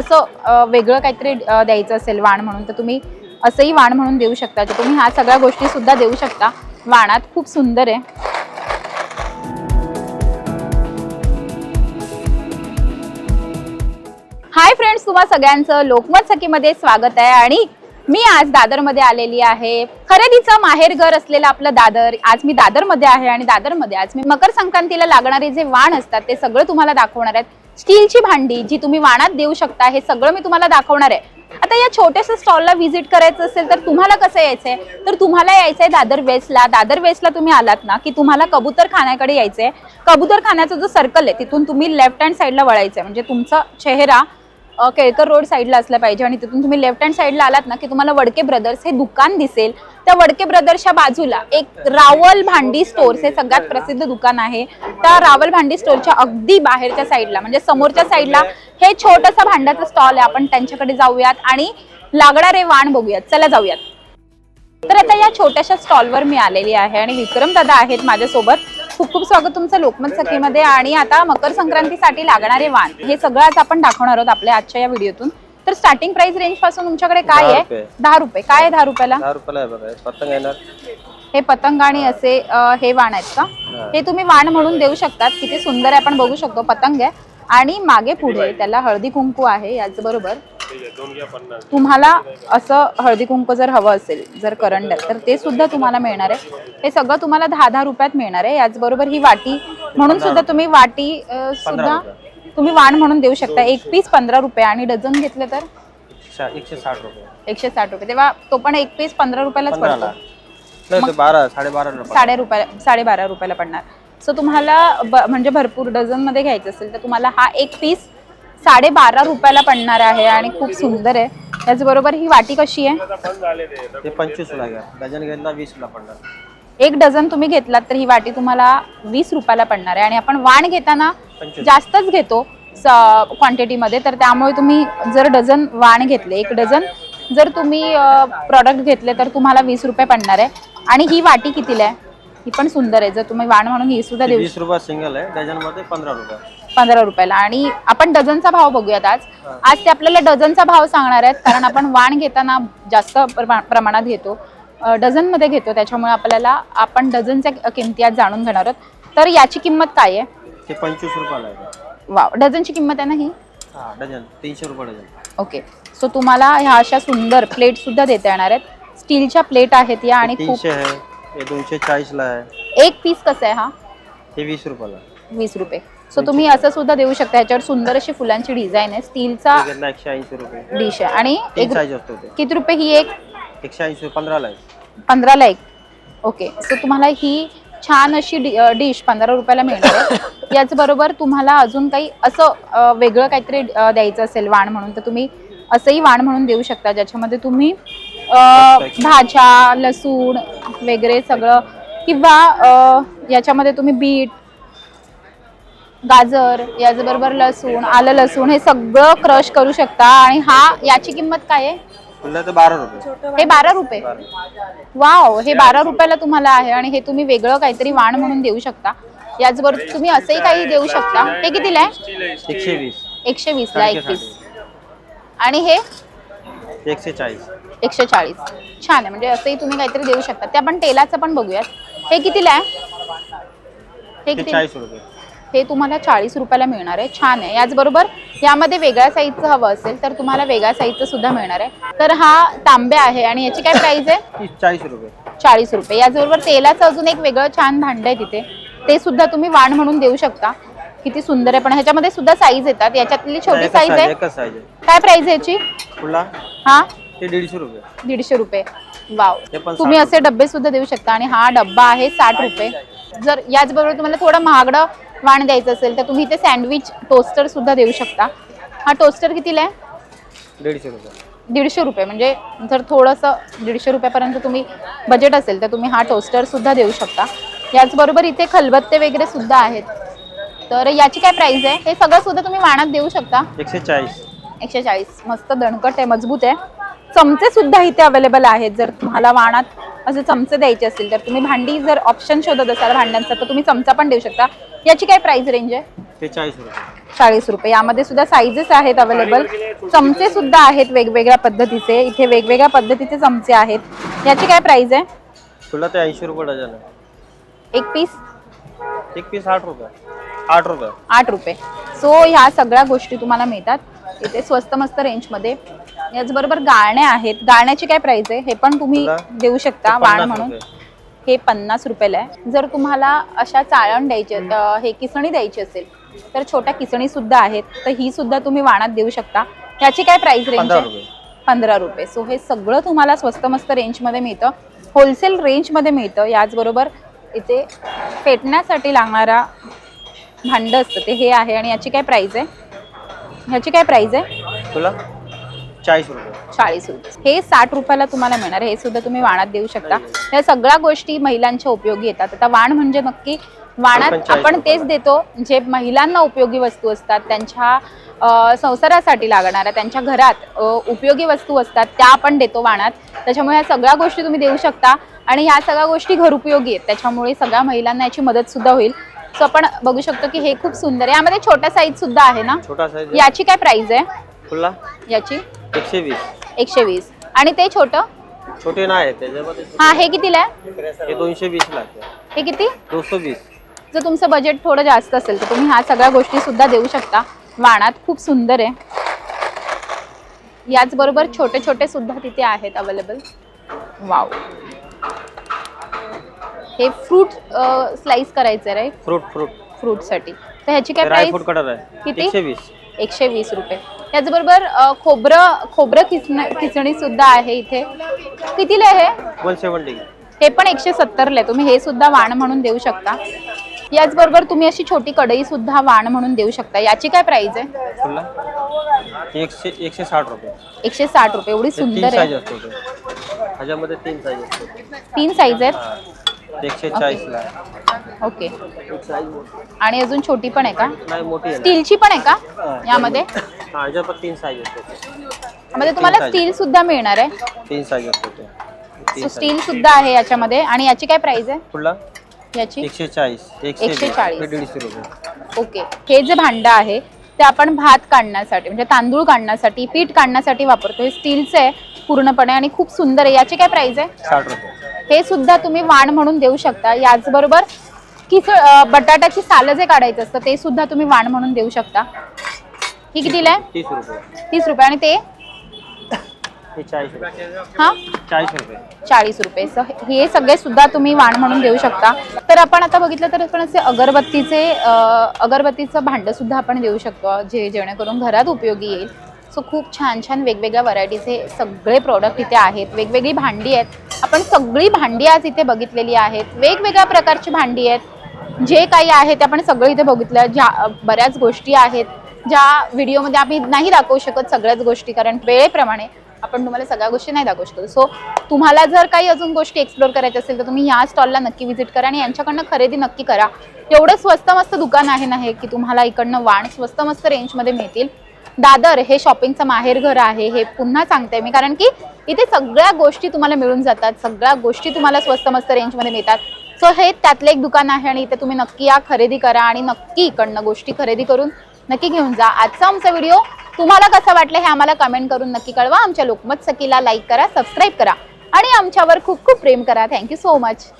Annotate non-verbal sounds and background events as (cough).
असं वेगळं काहीतरी द्यायचं असेल वाण म्हणून तर तुम्ही असंही वाण म्हणून देऊ शकता. तर तुम्ही ह्या सगळ्या गोष्टी सुद्धा देऊ शकता. वाणात खूप सुंदर आहे. हाय फ्रेंड्स तुम्हा सगळ्यांचं लोकमत सखीमध्ये स्वागत आहे आणि मी आज दादरमध्ये आलेली आहे. खरेदीचं माहेरघर असलेलं आपलं दादर आज मी दादरमध्ये आहे आणि दादरमध्ये आज मी मकर संक्रांतीला लागणारे जे वाण असतात ते सगळं तुम्हाला दाखवणार आहेत. स्टीलची भांडी जी तुम्ही वाणात देऊ शकता हे सगळं मी तुम्हाला दाखवणार आहे. आता या छोट्याशा स्टॉलला व्हिजिट करायचं असेल तर तुम्हाला कसं यायचंय? तर तुम्हाला यायचंय दादर वेस्टला. दादर वेस्टला तुम्ही आलात ना की तुम्हाला कबूतर खाण्याकडे यायचंय. कबूतर खाण्याचा जो सर्कल आहे तिथून तुम्ही लेफ्ट हँड साईडला वळायचंय. म्हणजे तुमचा चेहरा केळकर रोड साईडला असला पाहिजे आणि तिथून तुम्ही लेफ्ट हँड साईडला आलात ना की तुम्हाला वडके ब्रदर्स हे दुकान दिसेल. त्या वडके ब्रदर्सच्या बाजूला एक रावल भांडी स्टोर्स हे सगळ्यात प्रसिद्ध दुकान आहे. त्या रावल भांडी स्टोरच्या अगदी बाहेरच्या साईडला म्हणजे समोरच्या साईडला हे छोटंसं भांड्याचं स्टॉल आहे. आपण त्यांच्याकडे जाऊयात आणि लागणारे वाण बघूयात. चला जाऊयात. तर आता या छोट्याशा स्टॉलवर मी आलेली आहे आणि विक्रम दादा आहेत माझ्यासोबत. खूप खूप स्वागत तुमचं लोकमत सखीमध्ये आणि आता मकर संक्रांतीसाठी लागणारे वाण. हे सगळं आज आपण दाखवणार आहोत आपल्या आजच्या या व्हिडिओतून. तर स्टार्टिंग प्राइस रेंजपासून तुमच्याकडे काय आहे. दहा रुपये. काय आहे दहा रुपयाला? दहा रुपयाला आहे बघा. हे पतंग येणार. हे पतंग आणि असे अ, हे वाण आहेत का? हे तुम्ही वाण म्हणून देऊ शकतात. किती सुंदर आहे. आपण बघू शकतो. पतंग आहे. आणि मागे पुढे त्याला हळदी कुंकू आहे याचबरोबर तुम्हाला असं हळदी कुंकू जर हवं असेल जर करंड तर ते सुद्धा तुम्हाला मिळणार आहे. हे सगळं तुम्हाला दहा दहा रुपयात मिळणार आहे. याचबरोबर ही वाटी म्हणून सुद्धा तुम्ही वाटी अ, सुद्धा तुम्ही वाण म्हणून देऊ शकता. एक पीस पंधरा रुपये आणि डझन घेतले तर? शा- एकशे साठ रुपये. एकशे साठ रुपये. तेव्हा तो पण एक पीस पंधरा रुपयालाच पंधराला. पडतो. नाही ते बारा साडेबारा रुपये साडे रुपया साडेबारा रुपयाला पडणार. सो तुम्हाला ब- म्हणजे भरपूर डझनमध्ये घ्यायचं असेल तर तुम्हाला हा एक पीस साडेबारा रुपयाला पडणार आहे आणि खूप सुंदर आहे. त्याचबरोबर ही वाटी कशी आहे? ते पंचवीसला घ्या. डझन घेतला वीसला पडणार. एक डझन तुम्ही घेतलात तर ही वाटी तुम्हाला वीस रुपयाला पडणार आहे. आणि आपण वाण घेताना पंचवीस. जास्तच घेतो क्वांटिटीमध्ये तर त्यामुळे तुम्ही जर डझन वाण घेतले एक डझन जर तुम्ही प्रॉडक्ट घेतले तर तुम्हाला वीस रुपये पडणार आहे. आणि ही वाटी कितीला आहे? ही पण सुंदर आहे. जर तुम्ही वाण म्हणून ही सुद्धा देऊ वीस रुपये सिंगल आहे. डझनमध्ये पंधरा रुपये. पंधरा रुपयाला. आणि आपण डझनचा भाव बघूयात आज. आज ते आपल्याला डझनचा भाव सांगणार आहेत कारण आपण वाण घेताना जास्त प्रमा- प्रमाणात घेतो. अ, डझनमध्ये घेतो. त्याच्यामुळे आपल्याला आपण डझनच्या किमती आज जाणून घेणार आहोत. तर याची किंमत काय आहे? ते पंचवीस रुपयाला आहे. वाव. डझनची किंमत आहे ना ही? हा डझन. तीनशे रुपये डझन. ओके. सो तुम्हाला ह्या अशा सुंदर प्लेट सुद्धा देता येणार आहेत. स्टीलच्या प्लेट आहेत या आणि खूप तीनशे आहे. हे दोनशे चाळीसला आहे. एक पीस कसं आहे हा? हे वीस रुपयाला. वीस रुपये. सो तुम्ही असं सुद्धा देऊ शकता. ह्याच्यावर सुंदर अशी फुलांची डिझाईन आहे. स्टीलचा हे घेतला एकशे ऐंशी रुपये. डिश आहे. आणि तीन एक साईज असतो ते किती रुपये ही एक? एकशे ऐंशी पंधराला आहे. पंधराला एक. ओके सो तुम्हाला ही छान अशी डिश पंधरा रुपयाला मिळणार आहे. (laughs) याचबरोबर तुम्हाला अजून काही असं अ, वेगळं काहीतरी अ, द्यायचं असेल वाण म्हणून तर तुम्ही असंही वाण म्हणून देऊ शकता ज्याच्यामध्ये तुम्ही भाज्या लसूण वगैरे सगळं. किंवा याच्यामध्ये तुम्ही बीट गाजर याचबरोबर लसूण आलं लसूण हे सगळं क्रश करू शकता. आणि हा याची किंमत काय आहे? बारा रुपये. हे बारा रुपये. वाव हे बारा रुपयाला तुम्हाला आहे. आणि हे तुम्ही वेगळं काहीतरी वाण म्हणून देऊ शकता. याचबरोबर तुम्ही असंही काही देऊ शकता. हे कितीला आहे? एकशे वीस. एकशे वीस ला एक पीस आणि हे? एकशे चाळीस एकशे चाळीस छान आहे. म्हणजे असंही तुम्ही काहीतरी देऊ शकता. ते आपण तेलाचं पण बघूयात. हे कितीला आहे? हे ते किती? चाळीस रुपये. हे तुम्हाला चाळीस रुपयाला मिळणार आहे. छान आहे. याचबरोबर यामध्ये वेगळ्या साईजचं हवं असेल तर तुम्हाला वेगळ्या साईजचं सुद्धा मिळणार आहे. तर हा तांबे आहे आणि याची काय प्राइस आहे? तीस चाळीस रुपये. चाळीस रुपये. याचबरोबर तेलाचं अजून एक वेगळं छान भांड आहे तिथे. ते सुद्धा तुम्ही वाण म्हणून देऊ शकता. किती सुंदर आहे. पण ह्याच्यामध्ये सुद्धा साईज येतात. याच्यातली छोटी साईज आहे. एकच साईज आहे. काय प्राइस आहे याची? फुला हा? ते दीडशे रुपये. दीडशे रुपये. वाव पण तुम्ही असे डब्बे सुद्धा देऊ शकता आणि हा डब्बा आहे साठ रुपये. जर याचबरोबर तुम्हाला थोडं महागडं वाण द्यायचं असेल तर तुम्ही इथे सँडविच टोस्टर सुद्धा देऊ शकता. हा टोस्टर कितीला आहे? दीडशे रुपये. दीडशे रुपये. म्हणजे जर थोडंसं दीडशे रुपयापर्यंत तुम्ही बजेट असेल तर तुम्ही हा टोस्टर सुद्धा देऊ शकता. याचबरोबर इथे खलबत्ते वगैरे सुद्धा आहेत. तर याची काय प्राइस आहे? हे सगळं सुद्धा तुम्ही वाणात देऊ शकता. एकशे चाळीस. एकशे चाळीस. मस्त दणकट आहे मजबूत आहे. चमचे सुद्धा इथे अवेलेबल आहेत जर तुम्हाला वाणात असे चमचे द्यायचे असतील तर तुम्ही भांडी जर ऑप्शन शोधत असाल भांड्यांचा तर तुम्ही चमचा पण देऊ शकता. याची काय प्राइस रेंज आहे? ते चाळीस रुपये. चाळीस रुपये. यामध्ये सुद्धा साईजेस आहेत अवेलेबल चमचे सुद्धा आहेत वेगवेगळ्या पद्धतीचे. इथे वेगवेगळ्या पद्धतीचे चमचे आहेत. याची काय प्राइस आहे? तुला ते ऐंशी रुपये डझन आहे. एक पीस एक पीस आठ रुपये. आठ रुपये. आठ रुपये. सो ह्या सगळ्या गोष्टी तुम्हाला मिळतात. इथे स्वस्त मस्त रेंजमध्ये याचबरोबर गाळण्या आहेत. गाळण्याची काय प्राइस आहे? हे पण तुम्ही देऊ शकता वाण म्हणून. हे पन्नास रुपयाला आहे. जर तुम्हाला अशा चाळण द्यायची हे किसणी द्यायची असेल तर छोट्या किसणी सुद्धा आहेत. तर ही सुद्धा तुम्ही वाणात देऊ शकता. याची काय प्राइस रेंज आहे? रुपये. पंधरा रुपये. सो हे सगळं तुम्हाला स्वस्त मस्त रेंजमध्ये मिळतं. होलसेल रेंजमध्ये मिळतं. याचबरोबर इथे फेटण्यासाठी लागणारा भांडं असतं ते हे आहे आणि याची काय प्राइस आहे? ह्याची काय प्राइस आहे? तुला? चाळीस रुपये. चाळीस रुपये. हे साठ रुपयाला तुम्हाला मिळणार. हे सुद्धा तुम्ही वाणात देऊ शकता. या सगळ्या गोष्टी महिलांच्या उपयोगी येतात. आता वाण म्हणजे नक्की वाणात आपण. तेच देतो जे महिलांना उपयोगी वस्तू असतात त्यांच्या संसारासाठी लागणाऱ्या त्यांच्या घरात उपयोगी वस्तू असतात त्या आपण देतो वाणात. त्याच्यामुळे ह्या सगळ्या गोष्टी तुम्ही देऊ शकता. आणि ह्या सगळ्या गोष्टी घरउपयोगी आहेत. त्याच्यामुळे सगळ्या महिलांना याची मदत सुद्धा होईल. सो आपण बघू शकतो की हे खूप सुंदर आहे. यामध्ये छोट्या साईज सुद्धा आहे ना? छोटा साईज याची काय प्राइस आहे? तुला याची? एकशे वीस. एकशे वीस. आणि ते छोटं? छोटे नाही त्याच्यामध्ये हा हे कितीला आहे? हे दोनशे वीस लागते हे किती? दोनशे वीस. जर तुमचं बजेट थोडं जास्त असेल तर तुम्ही ह्या सगळ्या गोष्टी सुद्धा देऊ शकता. वाणात खूप सुंदर आहे. याचबरोबर छोटे छोटे सुद्धा तिथे आहेत अवेलेबल वाव हे फ्रूट स्लाइस करायचं राईट फ्रूट फ्रूट फ्रूटसाठी तर ह्याची काय प्राइस कटर आहे. किती? एकशे वीस एकशे वीस रुपये त्याचबरोबर खोबरं खोबरं खिचण खिचणी सुद्धा आहे इथे. कितीला आहे हे? वन सेवन्टी हे पण एकशे सत्तरला आहे तुम्ही हे सुद्धा वाण म्हणून देऊ शकता. याचबरोबर तुम्ही अशी छोटी कढई सुद्धा वाण म्हणून देऊ शकता. याची काय प्राइस आहे? एकशे एकशे साठ रुपये. एकशे साठ रुपये. एवढी सुंदर आहे. तीन साईज आहेत. एकशे चाळीसला आहे. ओके. आणि अजून छोटी पण आहे का? नाही मोठी आहे. स्टीलची पण आहे का? यामध्ये? हा पण तीन साईज असतो ते. यामध्ये तुम्हाला size. स्टील सुद्धा मिळणार आहे. तीन साईज असतो सो. स्टील सुद्धा आहे याच्यामध्ये. आणि याची काय प्राइस आहे? कुठला याची? एकशे चाळीस एकशे एकशे वीस. चाळीस. दीडशे रुपये. ओके. हे जे भांडं आहे ते आपण भात काढण्यासाठी म्हणजे तांदूळ काढण्यासाठी पीठ काढण्यासाठी वापरतो. हे स्टीलचं आहे पूर्णपणे आणि खूप सुंदर आहे. याची काय प्राइस आहे? साठ रुपये. हे सुद्धा तुम्ही वाण म्हणून देऊ शकता. याचबरोबर किस अं, बटाट्याची सालं जे काढायचं असतं ते सुद्धा तुम्ही वाण म्हणून देऊ शकता. ही कितीला आहे? तीस रुपये. तीस रुपये. आणि ते? हे चाळीस रुपये. हा? चाळीस रुपये. चाळीस रुपये. सो हे सगळे सुद्धा तुम्ही वाण म्हणून देऊ शकता. तर आपण आता बघितलं तर आपण असे अगरबत्तीचे अं, अगरबत्तीचं भांडं सुद्धा आपण देऊ शकतो जे जेणेकरून घरात उपयोगी येईल. सो खूप छान छान वेगवेगळ्या व्हरायटीचे सगळे प्रोडक्ट इथे आहेत. वेगवेगळी भांडी आहेत. आपण सगळी भांडी आज इथे बघितलेली आहेत. वेगवेगळ्या प्रकारची भांडी आहेत. जे काही आहे ते आपण सगळं इथे बघितलं. ज्या बऱ्याच गोष्टी आहेत. ज्या व्हिडिओमध्ये आम्ही नाही दाखवू शकत सगळ्याच गोष्टी कारण वेळेप्रमाणे आपण तुम्हाला सगळ्या गोष्टी नाही दाखवू शकतो. सो तुम्हाला जर काही अजून गोष्टी एक्सप्लोर करायच्या असेल तर तुम्ही या स्टॉलला नक्की व्हिजिट करा आणि यांच्याकडनं खरेदी नक्की करा. एवढं स्वस्त मस्त दुकान आहे ना हे की तुम्हाला इकडनं वाण स्वस्त मस्त रेंजमध्ये मिळतील. दादर हे शॉपिंगचं माहेरघर आहे हे पुन्हा सांगते मी. कारण की इथे सगळ्या गोष्टी तुम्हाला मिळून जातात सगळ्या गोष्टी तुम्हाला स्वस्त मस्त रेंजमध्ये मिळतात. सो हे त्यातलं एक दुकान आहे आणि इथे तुम्ही नक्की या खरेदी करा आणि नक्की इकडनं गोष्टी खरेदी करून नक्की घेऊन जा. आजचा आमचा व्हिडिओ तुम्हाला कसा वाटलं हे आम्हाला कमेंट करून नक्की कळवा. आमच्या लोकमत सखीला लाईक करा सबस्क्राईब करा. आणि आमच्यावर खूप खूप प्रेम करा. Thank you so much